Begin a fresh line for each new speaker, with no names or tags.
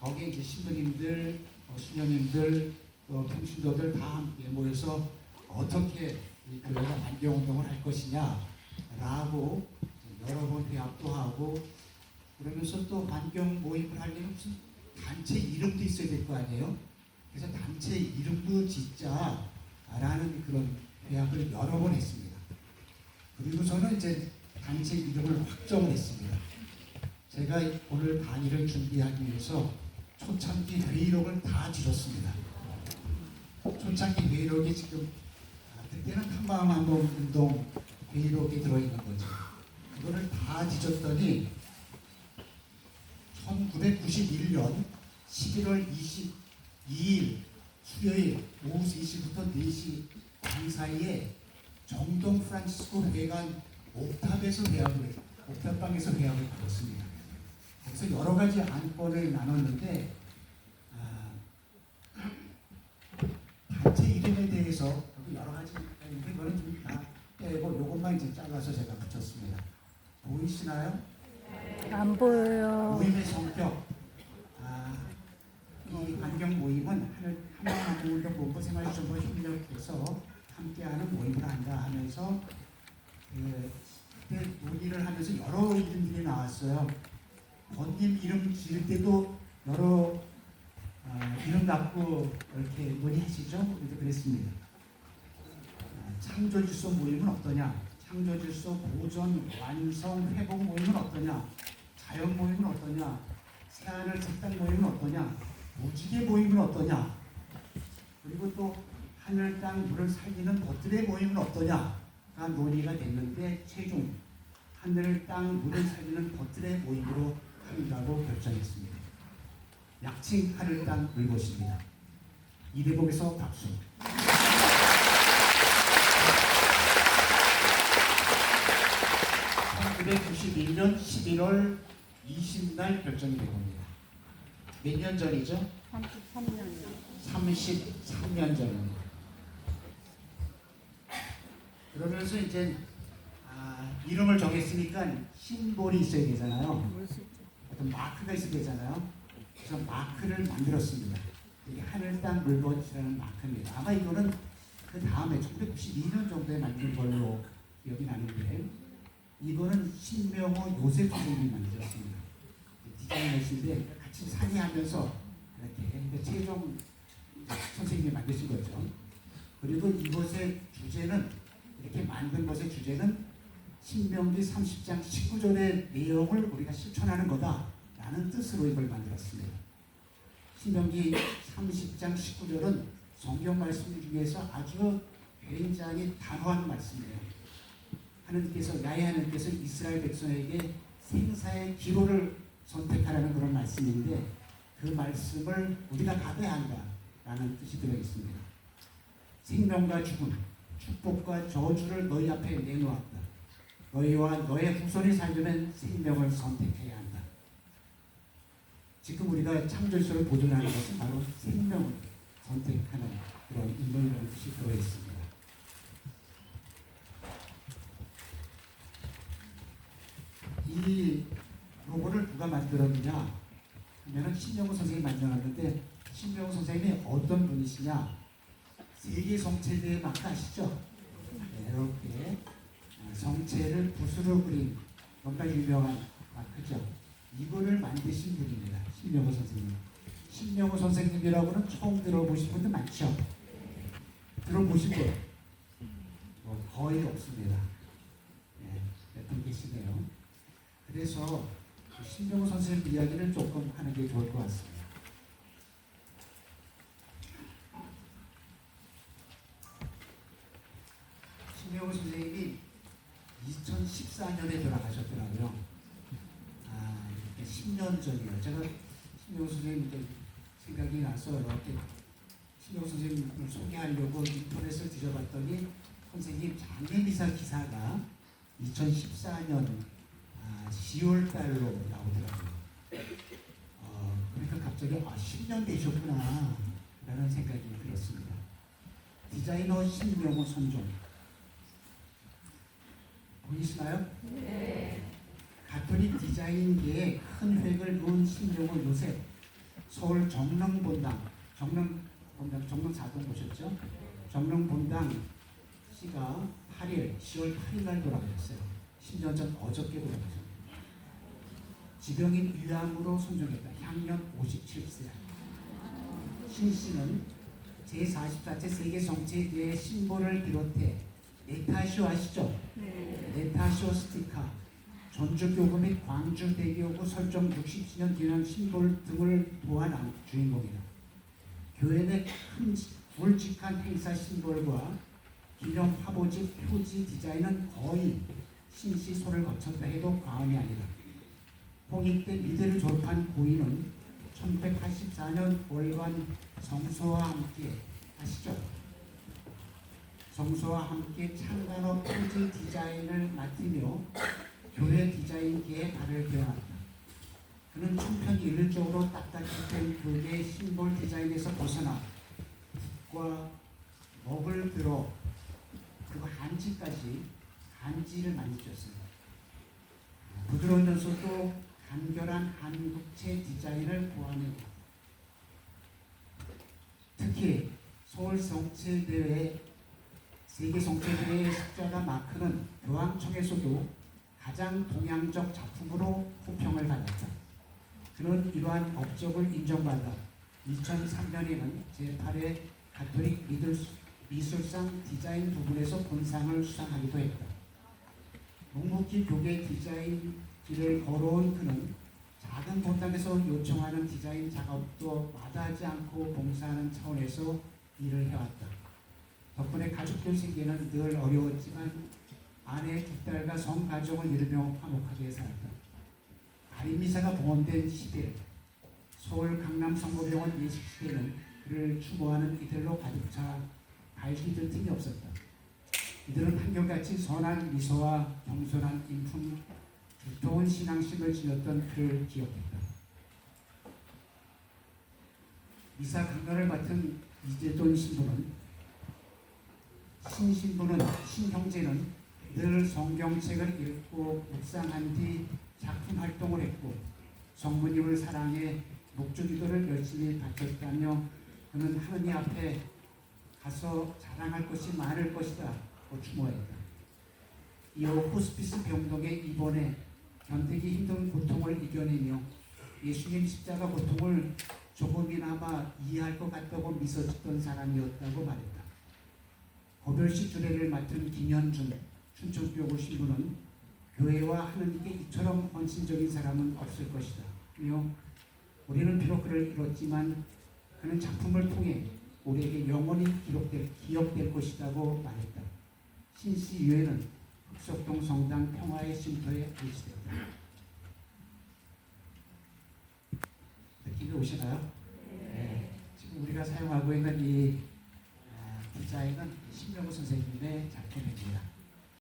거기에 이제 신부님들, 어, 수녀님들, 또 평신도들 다 함께 모여서 어떻게 이 교회가 환경운동을 할 것이냐라고 여러 번 회합도 하고 그러면서 또 환경 모임을 하려면 무슨 단체 이름도 있어야 될 거 아니에요? 그래서 단체 이름도 짓자라는 그런 회합을 여러 번 했습니다. 그리고 저는 이제 단체 이름을 확정을 했습니다. 제가 오늘 강의를 준비하기 위해서 초창기 회의록을 다 뒤졌습니다. 초창기 회의록이 지금 아, 그때는 한마음 한동 운동 회의록에 들어있는 거죠. 그거를 다 뒤졌더니 1991년 11월 22일 수요일 오후 3시부터 4시 반 사이에 정동 프란시스코 회관 옥탑에서 회합을 했- 옥탑방에서 회합을 가졌습니다. 그래서 여러 가지 안건을 나눴는데 아, 단체 이름에 대해서 여러 가지 이거는 좀다 빼고 이것만 이제 잘라서 제가 붙였습니다. 보이시나요?
안 보여요.
모임의 성격. 아, 이 환경 모임은 하늘 한국운동 본부생활 정보 협력해서 함께하는 모임을 한다 하면서 그, 그때 논의를 하면서 여러 이름들이 나왔어요. 본인 이름 지을 때도 여러 아, 이름 갖고 이렇게 논의하시죠? 우리도 그랬습니다. 아, 창조질서 모임은 어떠냐? 창조질서 보존, 완성, 회복 모임은 어떠냐? 자연 모임은 어떠냐? 새하늘 식당 모임은 어떠냐? 무지개 모임은 어떠냐? 그리고 또 하늘 땅 물을 살리는 것들의 모임은 어떠냐가 논의가 됐는데 최종 하늘 땅 물을 살리는 것들의 모임으로 한다고 결정했습니다. 약칭 하늘 땅 물것입니다. 이 대목에서 박수. 1991년 11월 20날 결정이 된 겁니다. 몇 년 전이죠?
33년이요.
33년 전입니다. 그러면서 이제 아, 이름을 정했으니까 심볼이 있어야 되잖아요. 마크가 있어야 되잖아요. 그래서 마크를 만들었습니다. 이게 하늘 땅 물건이라는 마크입니다. 아마 이거는 그 다음에 1992년 정도에 만든 걸로 기억이 나는데 이거는 신명호 요셉 선생님이 만들었습니다. 디자인하신데 같이 상의하면서 이렇게 최종 선생님이 만드신 거죠. 그리고 이것의 주제는 이렇게 만든 것의 주제는 신명기 30장 19절의 내용을 우리가 실천하는 거다라는 뜻으로 이걸 만들었습니다. 신명기 30장 19절은 성경 말씀 중에서 아주 굉장히 단호한 말씀이에요. 하나님께서 야훼 하나님께서 이스라엘 백성에게 생사의 기로를 선택하라는 그런 말씀인데 그 말씀을 우리가 받아야 한다라는 뜻이 들어 있습니다. 생명과 죽음, 축복과 저주를 너희 앞에 내놓았다. 너희와 너의 후손이 살려면 생명을 선택해야 한다. 지금 우리가 창조주를 보존하는 것은 바로 생명을 선택하는 그런 인문이라는 뜻이 들어 있습니다. 이 로고를 누가 만들었느냐 하면은 신명호 선생님이 만들었는데 신명호 선생님이 어떤 분이시냐 세계 성체대회 마크 아시죠? 네, 이렇게 성체를 붓으로 그린 정말 유명한 마크죠. 이거를 만드신 분입니다. 신명호 선생님. 신명호 선생님이라고는 처음 들어보신 분들 많죠? 들어보신 분? 뭐 거의 없습니다. 네, 몇분 계시네요. 그래서 신명호 선생님 이야기를 조금 하는 게 좋을 것 같습니다. 신명호 선생님이 2014년에 돌아가셨더라고요. 아, 이렇게 10년 전이에요. 제가 신명호 선생님 이제 생각이 나서 이렇게 신명호 선생님을 소개하려고 인터넷을 뒤져봤더니 선생님 장례미사 기사가 2014년 아, 10월 달로 나오더라고요. 어, 그러니까 갑자기 아, 10년 되셨구나 라는 생각이 들었습니다. 디자이너 신명호 선종 보이시나요?
네.
가톨릭 디자인계에 큰 획을 놓은 신명호 요셉 서울 정릉본당, 정릉 본당, 정릉 사동 보셨죠? 정릉 본당 씨가 8일, 10월 8일 날 돌아가셨어요. 10년 전 어저께 돌아가셨어요. 지병인 위암으로 손정했다. 향년 57세. 신 씨는 제44체 세계 정치의 심볼을 비롯해 네타쇼 아시죠? 네타쇼 스티카, 전주교구 및 광주대교구 설정 60주년 기념 심볼 등을 도안한 주인공이다. 교회 내큰 굵직한 행사 심볼과 기념 화보지 표지 디자인은 거의 손을 거쳤다 해도 과언이 아니다. 홍익 때 미대를 졸업한 고인은 1984년 월간 정서와 함께 아시죠? 정서와 함께 창간호 표지 디자인을 맡으며 교회 디자인계에 발을 들여놨다. 그는 총편 일률적으로 딱딱했던 교계 심볼 디자인에서 벗어나 붓과 먹을 들어 그리고 한지까지 한지를 만들었어요. 부드러우면서도 간결한 한국체 디자인을 보완했고 특히 서울 성체대회 세계 성체대회 십자가 마크는 교황청에서도 가장 동양적 작품으로 호평을 받았다. 그런 이러한 업적을 인정받아 2003년에는 제8회 가톨릭 미술상 디자인 부분에서 본상을 수상하기도 했다. 묵묵히 교계 디자인 길을 걸어온 그는 작은 본당에서 요청하는 디자인 작업도 마다하지 않고 봉사하는 차원에서 일을 해왔다. 덕분에 가족들 생계는 늘 어려웠지만 아내 두 딸과 성 가족을 이루며 화목하게 살았다. 가림미사가 봉헌된 시대, 서울 강남 성모병원 예식 시대는 그를 추모하는 이들로 가득 차 발기들 틈이 없었다. 이들은 한결같이 선한 미소와 겸손한 인품, 두터운 신앙심을 지녔던 그를 기억했다. 미사 강단을 맡은 이재돈 신부는 신신부는 신형제는 늘 성경책을 읽고 묵상한 뒤 작품 활동을 했고 성부님을 사랑해 목주기도를 열심히 바쳤다며 그는 하느님 앞에 가서 자랑할 것이 많을 것이다 고 추모했다. 이후 호스피스 병동에 입원해 견디기 힘든 고통을 이겨내며 예수님 십자가 고통을 조금이나마 이해할 것 같다고 미소 짓던 사람이었다고 말했다. 고별식 주례를 맡은 김현준 춘천교구 신부는 교회와 하느님께 이처럼 헌신적인 사람은 없을 것이다. 며 우리는 비록 그를 잃었지만 그는 작품을 통해 우리에게 영원히 기록될, 기억될 것이라고 말했다. 신씨 유해는 흑석동 성당 평화의 쉼터에 위치됐다. 느낌이 오시나요? 네. 지금 우리가 사용하고 있는 이 아, 디자인은 신명호 선생님의 작품입니다.